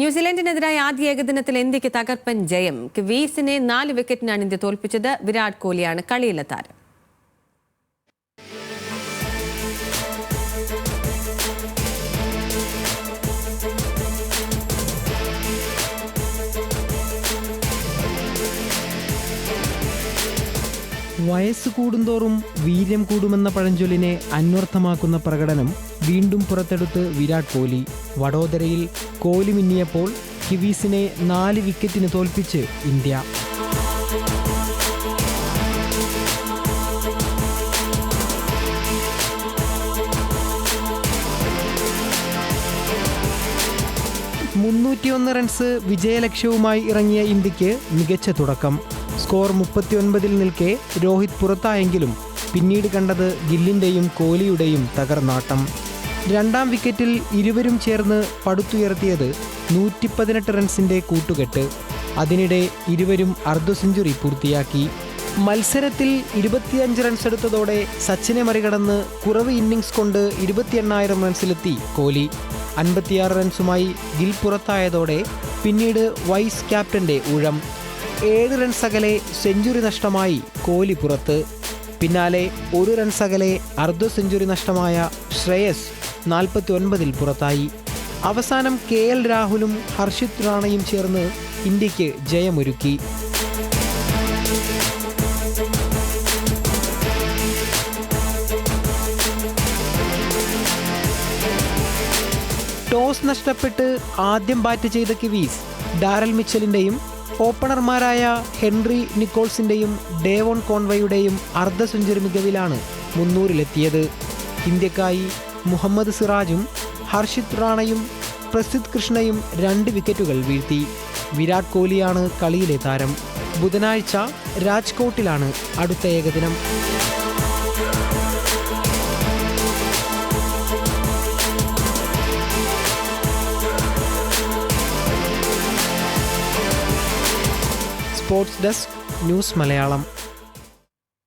ന്യൂസിലൻഡിനെതിരായ ആദ്യ ഏകദിനത്തിൽ ഇന്ത്യയ്ക്ക് തകർപ്പൻ ജയം. കിവീസിനെ നാല് വിക്കറ്റിനാണ് ഇന്ത്യ തോൽപ്പിച്ചത്. വിരാട് കോഹ്ലിയാണ് കളിയിലെ താരം. വയസ്സ് കൂടുന്തോറും വീര്യം കൂടുമെന്ന പഴഞ്ചൊല്ലിനെ അന്വർത്ഥമാക്കുന്ന പ്രകടനം വീണ്ടും പുറത്തെടുത്ത് വിരാട് കോഹ്ലി. വഡോദരയിൽ കോഹ്ലി മിന്നിയപ്പോൾ കിവീസിനെ നാല് വിക്കറ്റിന് തോൽപ്പിച്ച് ഇന്ത്യ. മുന്നൂറ്റിയൊന്ന് റൺസ് വിജയലക്ഷ്യവുമായി ഇറങ്ങിയ ഇന്ത്യയ്ക്ക് മികച്ച തുടക്കം. സ്കോർ മുപ്പത്തിയൊൻപതിൽ നിൽക്കെ രോഹിത് പുറത്തായെങ്കിലും പിന്നീട് കണ്ടത് ഗില്ലിന്റെയും കോഹ്ലിയുടെയും തകർനാട്ടം രണ്ടാം വിക്കറ്റിൽ ഇരുവരും ചേർന്ന് പടുത്തുയർത്തിയത് നൂറ്റി പതിനെട്ട് റൺസിന്റെ കൂട്ടുകെട്ട്. അതിനിടെ ഇരുവരും അർദ്ധ സെഞ്ചുറി പൂർത്തിയാക്കി. മത്സരത്തിൽ ഇരുപത്തിയഞ്ച് റൺസ് എടുത്തതോടെ സച്ചിനെ മറികടന്ന് കുറവ് ഇന്നിങ്സ് കൊണ്ട് ഇരുപത്തി എണ്ണായിരം റൺസിലെത്തി കോഹ്ലി. അൻപത്തിയാറ് റൺസുമായി ഗിൽ പുറത്തായതോടെ പിന്നീട് വൈസ് ക്യാപ്റ്റന്റെ ഊഴം. ഏഴ് റൺസ് അകലെ സെഞ്ചുറി നഷ്ടമായി കോഹ്ലി പുറത്ത്. പിന്നാലെ ഒരു റൺസ് അകലെ അർദ്ധ സെഞ്ചുറി നഷ്ടമായ ശ്രേയസ് നാൽപ്പത്തി ഒൻപതിൽ പുറത്തായി. അവസാനം കെ എൽ രാഹുലും ഹർഷിത് റാണയും ചേർന്ന് ഇന്ത്യയ്ക്ക് ജയമൊരുക്കി. ടോസ് നഷ്ടപ്പെട്ട് ആദ്യം ബാറ്റ് ചെയ്ത കിവീസ് ഡാരൽ മിച്ചലിന്റെയും ഓപ്പണർമാരായ ഹെൻറി നിക്കോൾസിന്റെയും ഡേവോൺ കോൺവയുടെയും അർദ്ധ സെഞ്ചുറി മികവിലാണ് മുന്നൂറിലെത്തിയത്. ഇന്ത്യക്കായി മുഹമ്മദ് സിറാജും ഹർഷിത് റാണയും പ്രസിദ് കൃഷ്ണയും രണ്ട് വിക്കറ്റുകൾ വീഴ്ത്തി. വിരാട് കോഹ്ലിയാണ് കളിയിലെ താരം. ബുധനാഴ്ച രാജ്കോട്ടിലാണ് അടുത്ത ഏകദിനം. Sports desk news Malayalam